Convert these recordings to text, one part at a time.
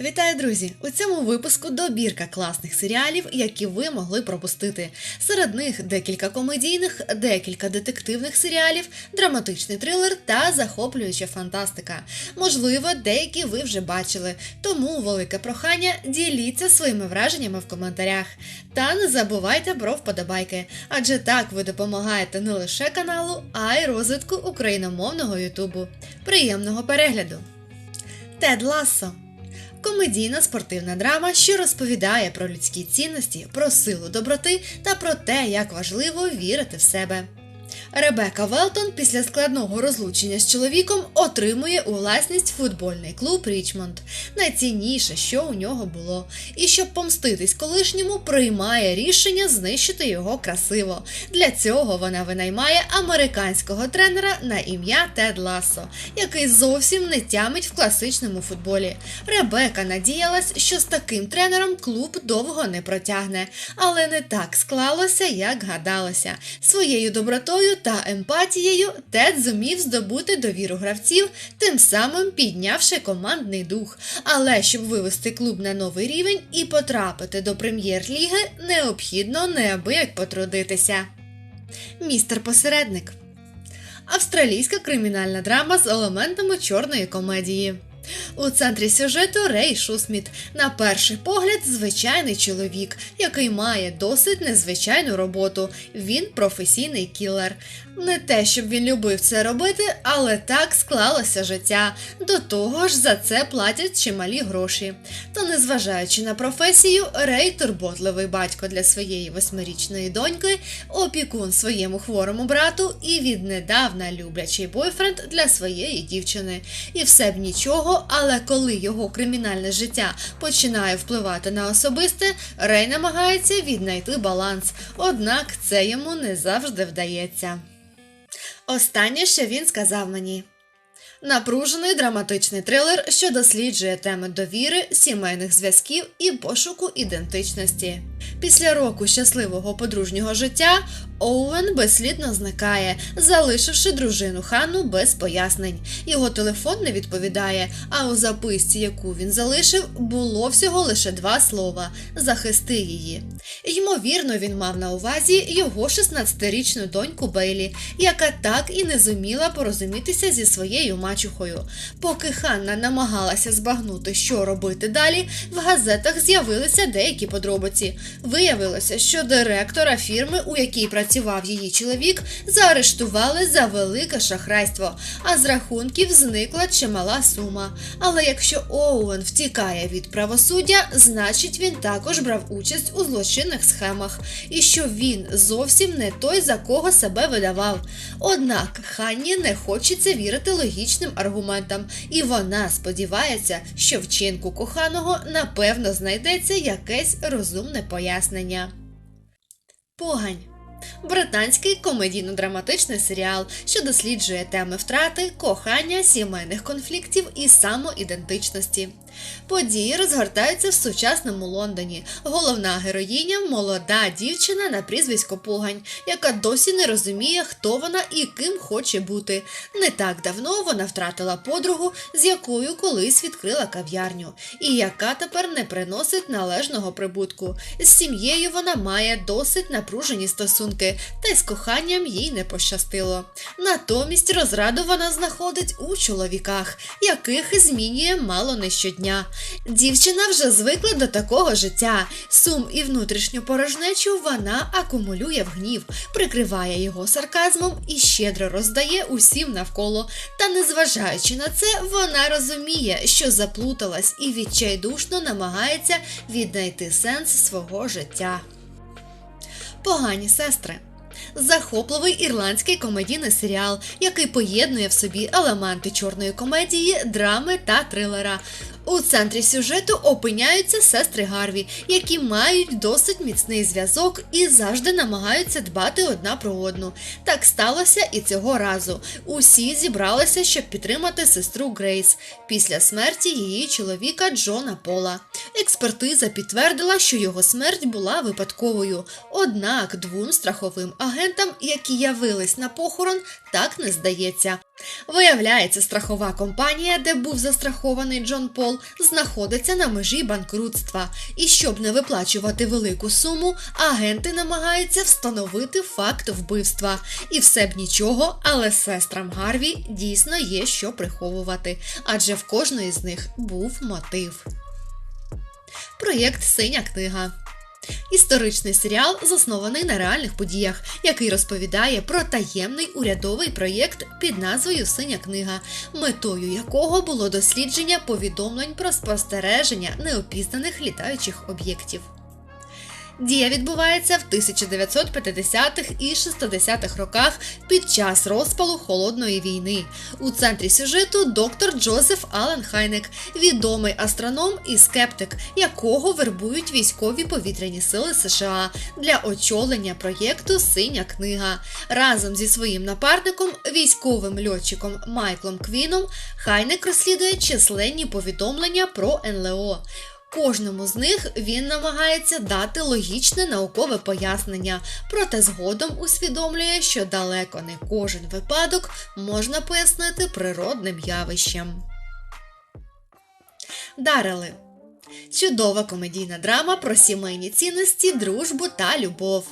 Вітаю, друзі! У цьому випуску добірка класних серіалів, які ви могли пропустити. Серед них декілька комедійних, декілька детективних серіалів, драматичний трилер та захоплююча фантастика. Можливо, деякі ви вже бачили, тому велике прохання діліться своїми враженнями в коментарях. Та не забувайте про вподобайки, адже так ви допомагаєте не лише каналу, а й розвитку україномовного Ютубу. Приємного перегляду! Тед Лассо Комедійна спортивна драма, що розповідає про людські цінності, про силу доброти та про те, як важливо вірити в себе. Ребека Велтон після складного розлучення з чоловіком отримує у власність футбольний клуб Річмонд, найцінніше, що у нього було, і щоб помститись колишньому, приймає рішення знищити його красиво. Для цього вона винаймає американського тренера на ім'я Тед Лассо, який зовсім не тямить в класичному футболі. Ребека надіялась, що з таким тренером клуб довго не протягне, але не так склалося, як гадалося. Своєю добротою та емпатією Тед зумів здобути довіру гравців, тим самим піднявши командний дух. Але щоб вивести клуб на новий рівень і потрапити до прем'єр-ліги, необхідно неабияк потрудитися. Містер посередник. Австралійська кримінальна драма з елементами чорної комедії. У центрі сюжету Рей Шусміт. На перший погляд, звичайний чоловік, який має досить незвичайну роботу. Він професійний кілер. Не те, щоб він любив це робити, але так склалося життя. До того ж, за це платять чималі гроші. Та незважаючи на професію, Рей турботливий батько для своєї восьмирічної доньки, опікун своєму хворому брату і віднедавна люблячий бойфренд для своєї дівчини. І все б нічого, але коли його кримінальне життя починає впливати на особисте, Рей намагається віднайти баланс. Однак це йому не завжди вдається. Останнє, що він сказав мені. Напружений драматичний трилер, що досліджує теми довіри, сімейних зв'язків і пошуку ідентичності. Після року щасливого подружнього життя Оуен безслідно зникає, залишивши дружину Ханну без пояснень. Його телефон не відповідає, а у записці, яку він залишив, було всього лише два слова захисти її. Ймовірно, він мав на увазі його 16-річну доньку Бейлі, яка так і не зуміла порозумітися зі своєю мачухою. Поки Ханна намагалася збагнути, що робити далі, в газетах з'явилися деякі подробиці. Виявилося, що директора фірми, у якій працював її чоловік, заарештували за велике шахрайство, а з рахунків зникла чимала сума. Але якщо Оуен втікає від правосуддя, значить він також брав участь у злочинних схемах, і що він зовсім не той, за кого себе видавав. Однак Ханні не хочеться вірити логічним аргументам, і вона сподівається, що вчинку коханого напевно знайдеться якесь розумне пояснення. Погань. Британський комедійно-драматичний серіал, що досліджує теми втрати, кохання, сімейних конфліктів і самоідентичності. Події розгортаються в сучасному Лондоні. Головна героїня молода дівчина на прізвисько Погань, яка досі не розуміє, хто вона і ким хоче бути. Не так давно вона втратила подругу, з якою колись відкрила кав'ярню, і яка тепер не приносить належного прибутку. З сім'єю вона має досить напружені стосунки, та й з коханням їй не пощастило. Натомість розраду вона знаходить у чоловіках, яких змінює мало не щодня. Дівчина вже звикла до такого життя. Сум і внутрішню порожнечу вона акумулює в гнів, прикриває його сарказмом і щедро роздає усім навколо. Та незважаючи на це, вона розуміє, що заплуталась і відчайдушно намагається віднайти сенс свого життя. Погані сестри. Захопливий ірландський комедійний серіал, який поєднує в собі елементи чорної комедії, драми та трилера. У центрі сюжету опиняються сестри Гарві, які мають досить міцний зв'язок і завжди намагаються дбати одна про одну. Так сталося і цього разу. Усі зібралися, щоб підтримати сестру Грейс після смерті її чоловіка Джона Пола. Експертиза підтвердила, що його смерть була випадковою. Однак двом страховим агентам, які явились на похорон, так не здається. Виявляється, страхова компанія, де був застрахований Джон Пол, знаходиться на межі банкрутства. І щоб не виплачувати велику суму, агенти намагаються встановити факт вбивства. І все б нічого, але сестрам Гарві дійсно є що приховувати, адже в кожної з них був мотив. Проєкт Синя книга. Історичний серіал заснований на реальних подіях, який розповідає про таємний урядовий проєкт під назвою Синя книга, метою якого було дослідження повідомлень про спостереження неопізнаних літаючих об'єктів. Дія відбувається в 1950-х і 60-х роках під час розпалу холодної війни. У центрі сюжету доктор Джозеф Ален Хайнек, відомий астроном і скептик, якого вербують військові повітряні сили США для очолення проєкту Синя книга. Разом зі своїм напарником, військовим льотчиком Майклом Квіном, Хайнек розслідує численні повідомлення про НЛО. Кожному з них він намагається дати логічне наукове пояснення, проте згодом усвідомлює, що далеко не кожен випадок можна пояснити природним явищем. Дарели чудова комедійна драма про сімейні цінності, дружбу та любов.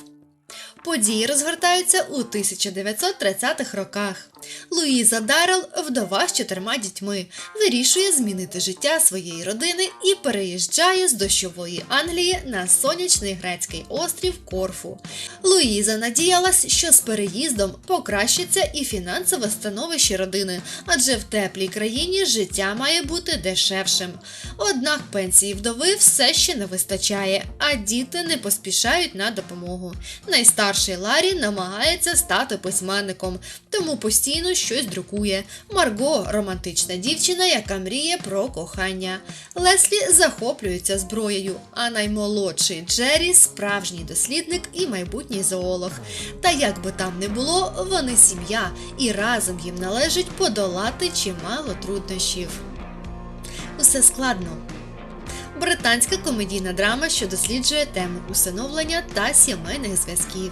Події розгортаються у 1930-х роках. Луїза Даррел, вдова з чотирма дітьми, вирішує змінити життя своєї родини і переїжджає з дощової Англії на сонячний грецький острів Корфу. Луїза надіялась, що з переїздом покращиться і фінансове становище родини, адже в теплій країні життя має бути дешевшим. Однак пенсії вдови все ще не вистачає, а діти не поспішають на допомогу. Найстарший Ларі намагається стати письменником, тому постійно щось друкує. Марго романтична дівчина, яка мріє про кохання. Леслі захоплюється зброєю, а наймолодший Джері справжній дослідник і майбутній зоолог. Та як би там не було, вони сім'я, і разом їм належить подолати чимало труднощів. Усе складно. Британська комедійна драма, що досліджує тему усиновлення та сімейних зв'язків.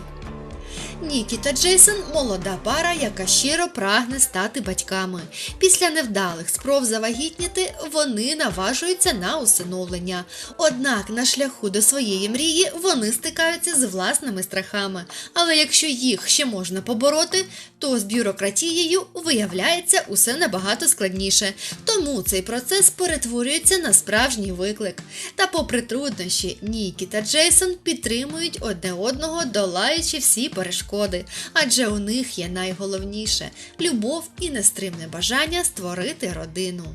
Нікі та Джейсон молода пара, яка щиро прагне стати батьками. Після невдалих спроб завагітніти вони наважуються на усиновлення. Однак на шляху до своєї мрії вони стикаються з власними страхами. Але якщо їх ще можна побороти, то з бюрократією виявляється усе набагато складніше. Тому цей процес перетворюється на справжній виклик. Та, попри труднощі, Нікі та Джейсон підтримують одне одного, долаючи всі перешкоди, адже у них є найголовніше любов і нестримне бажання створити родину.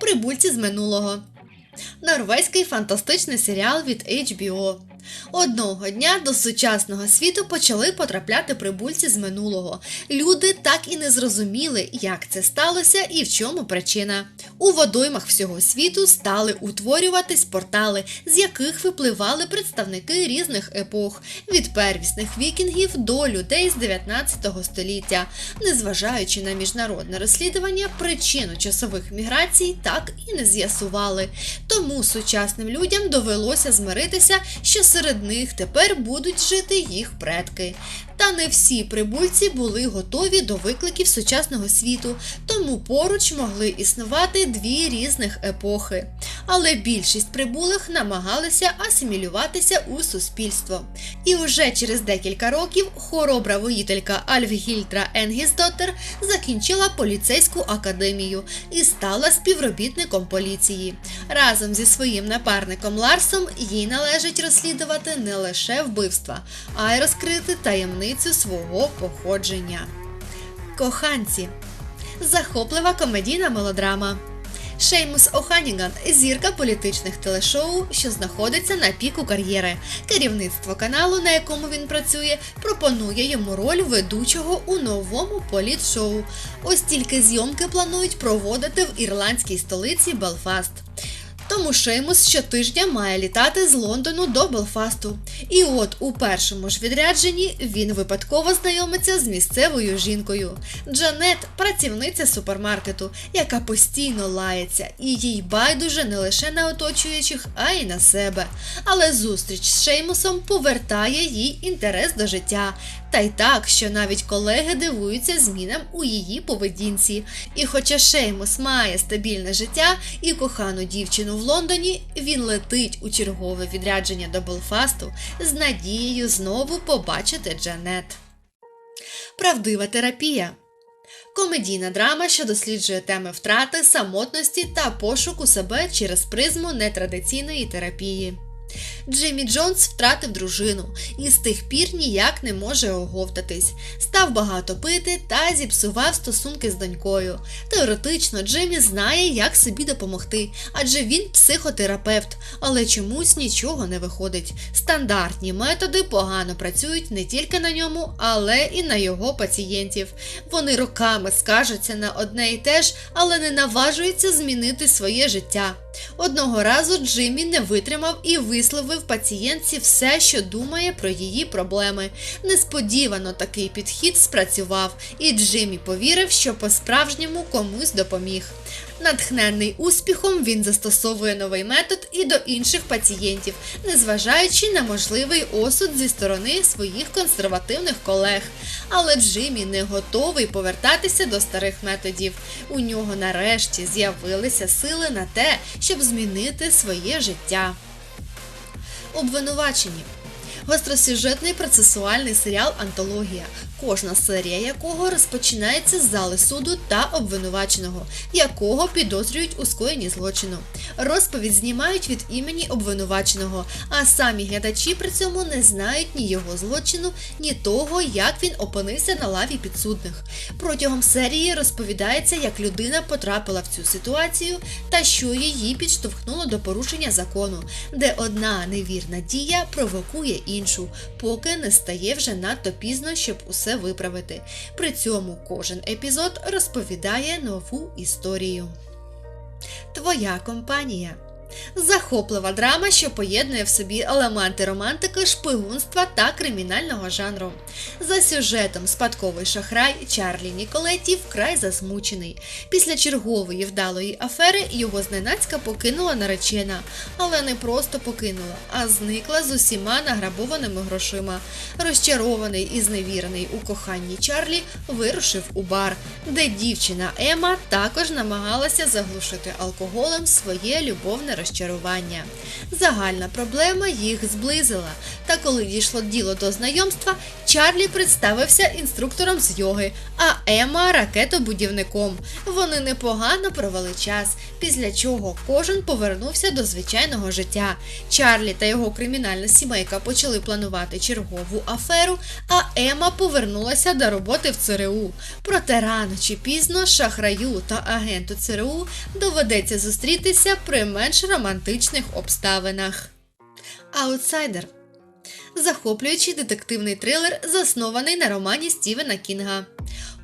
Прибульці з минулого. Норвезький фантастичний серіал від HBO. Одного дня до сучасного світу почали потрапляти прибульці з минулого. Люди так і не зрозуміли, як це сталося і в чому причина. У водоймах всього світу стали утворюватись портали, з яких випливали представники різних епох, від первісних вікінгів до людей з 19 століття. Незважаючи на міжнародне розслідування, причину часових міграцій так і не з'ясували. Тому сучасним людям довелося змиритися, що серед них тепер будуть жити їх предки. Та не всі прибульці були готові до викликів сучасного світу, тому поруч могли існувати дві різних епохи. Але більшість прибулих намагалися асимілюватися у суспільство. І вже через декілька років хоробра воїтелька Альфгільтра Енгісдоттер закінчила поліцейську академію і стала співробітником поліції. Разом зі своїм напарником Ларсом їй належить розслідувати не лише вбивства, а й розкрити таємницю свого походження. Коханці захоплива комедійна мелодрама. Шеймус О'Ханіган – зірка політичних телешоу, що знаходиться на піку кар'єри. Керівництво каналу, на якому він працює, пропонує йому роль ведучого у новому політшоу. Ось тільки зйомки планують проводити в ірландській столиці Белфаст. Тому Шеймус щотижня має літати з Лондону до Белфасту. І от у першому ж відрядженні він випадково знайомиться з місцевою жінкою. Джанет працівниця супермаркету, яка постійно лається, і їй байдуже не лише на оточуючих, а й на себе. Але зустріч з Шеймусом повертає їй інтерес до життя. Та й так, що навіть колеги дивуються змінам у її поведінці. І хоча Шеймус має стабільне життя і кохану дівчину в Лондоні, він летить у чергове відрядження до Белфасту з надією знову побачити Джанет. Правдива терапія. Комедійна драма, що досліджує теми втрати, самотності та пошуку себе через призму нетрадиційної терапії. Джиммі Джонс втратив дружину і з тих пір ніяк не може оговтатись, став багато пити та зіпсував стосунки з донькою. Теоретично Джиммі знає, як собі допомогти, адже він психотерапевт, але чомусь нічого не виходить. Стандартні методи погано працюють не тільки на ньому, але і на його пацієнтів. Вони роками скажуться на одне і те ж, але не наважуються змінити своє життя. Одного разу Джиммі не витримав і висловив пацієнтці все, що думає про її проблеми. Несподівано такий підхід спрацював, і Джиммі повірив, що по-справжньому комусь допоміг. Натхнений успіхом, він застосовує новий метод і до інших пацієнтів, незважаючи на можливий осуд зі сторони своїх консервативних колег. Але Джиммі не готовий повертатися до старих методів. У нього нарешті з'явилися сили на те, щоб змінити своє життя. Обвинувачені. Гостросюжетний процесуальний серіал Антологія, кожна серія якого розпочинається з зали суду та обвинуваченого, якого підозрюють у скоєнні злочину. Розповідь знімають від імені обвинуваченого, а самі глядачі при цьому не знають ні його злочину, ні того, як він опинився на лаві підсудних. Протягом серії розповідається, як людина потрапила в цю ситуацію та що її підштовхнуло до порушення закону, де одна невірна дія провокує іншу, поки не стає вже надто пізно, щоб усе виправити. При цьому кожен епізод розповідає нову історію. Твоя компанія. Захоплива драма, що поєднує в собі елементи романтики, шпигунства та кримінального жанру. За сюжетом спадковий шахрай Чарлі Ніколеті вкрай засмучений. Після чергової вдалої афери його зненацька покинула наречена, але не просто покинула, а зникла з усіма награбованими грошима. Розчарований і зневірений у коханні Чарлі вирушив у бар, де дівчина Ема також намагалася заглушити алкоголем своє любовне розчарування. Загальна проблема їх зблизила. Та коли дійшло діло до знайомства, Чарлі представився інструктором з йоги, а Ема ракетобудівником. Вони непогано провели час, після чого кожен повернувся до звичайного життя. Чарлі та його кримінальна сімейка почали планувати чергову аферу, а Ема повернулася до роботи в ЦРУ. Проте рано чи пізно шахраю та агенту ЦРУ доведеться зустрітися при менш романтичних обставинах. Аутсайдер захоплюючий детективний трилер, заснований на романі Стівена Кінга.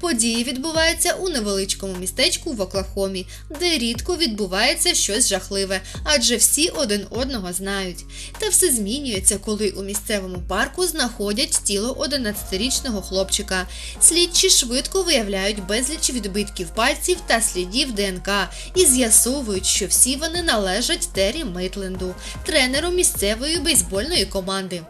Події відбуваються у невеличкому містечку в Оклахомі, де рідко відбувається щось жахливе, адже всі один одного знають. Та все змінюється, коли у місцевому парку знаходять тіло 11-річного хлопчика. Слідчі швидко виявляють безліч відбитків пальців та слідів ДНК і з'ясовують, що всі вони належать Террі Мейтленду, тренеру місцевої бейсбольної команди.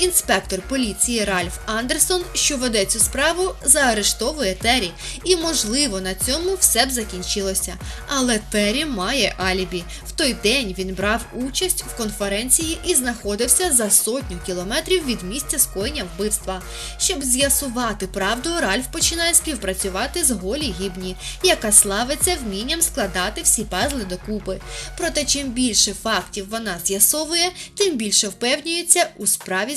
Інспектор поліції Ральф Андерсон, що веде цю справу, заарештовує Террі, і, можливо, на цьому все б закінчилося. Але Террі має алібі. В той день він брав участь в конференції і знаходився за сотню кілометрів від місця скоєння вбивства. Щоб з'ясувати правду, Ральф починає співпрацювати з Голі Гібні, яка славиться вмінням складати всі пазли докупи. Проте, чим більше фактів вона з'ясовує, тим більше впевнюється у справі